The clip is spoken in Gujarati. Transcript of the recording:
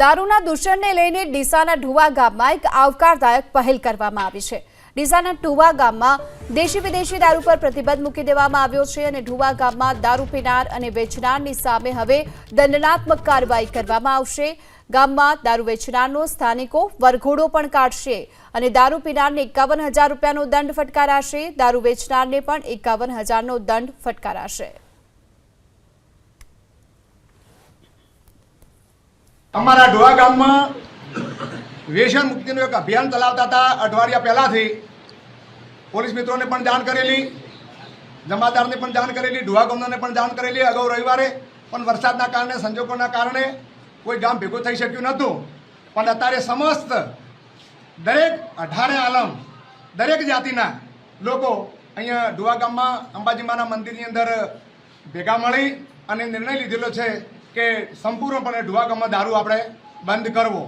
દારૂના દૂષણને લઈને ડીસાના ઢુવા ગામમાં એક આવકારદાયક પહેલ કરવામાં આવી છે. ડીસાના ઢુવા ગામમાં દેશી વિદેશી દારૂ પર પ્રતિબંધ મૂકી દેવામાં આવ્યો છે અને ઢુવા ગામમાં દારૂ પીનાર અને વેચનારની સામે હવે દંડનાત્મક કાર્યવાહી કરવામાં આવશે. ગામમાં દારૂ વેચનારનો સ્થાનિકો વરઘોડો પણ કાઢશે અને દારૂ પીનારને એકાવન હજાર રૂપિયાનો દંડ ફટકારાશે. દારૂ વેચનારને પણ એકાવન હજારનો દંડ ફટકારાશે. અમારા ઢોળા ગામમાં વ્યસન મુક્તિનું એક અભિયાન ચલાવતા હતા અઠવાડિયા પહેલાંથી. પોલીસ મિત્રોને પણ જાણ કરેલી, જમાદારને પણ જાણ કરેલી ઢોળા ગામનાને પણ જાણ કરેલી. અગાઉ રવિવારે પણ વરસાદના કારણે, સંજોગોના કારણે કોઈ ગામ ભેગું થઈ શક્યું નહોતું. પણ અત્યારે સમસ્ત દરેક અઢારે આલમ, દરેક જાતિના લોકો અહીંયા ઢુવા ગામમાં અંબાજીમાના મંદિરની અંદર ભેગા મળી અને નિર્ણય લીધેલો છે કે સંપૂર્ણપણે ઢુવાગામમાં દારૂ આપણે બંધ કરવો.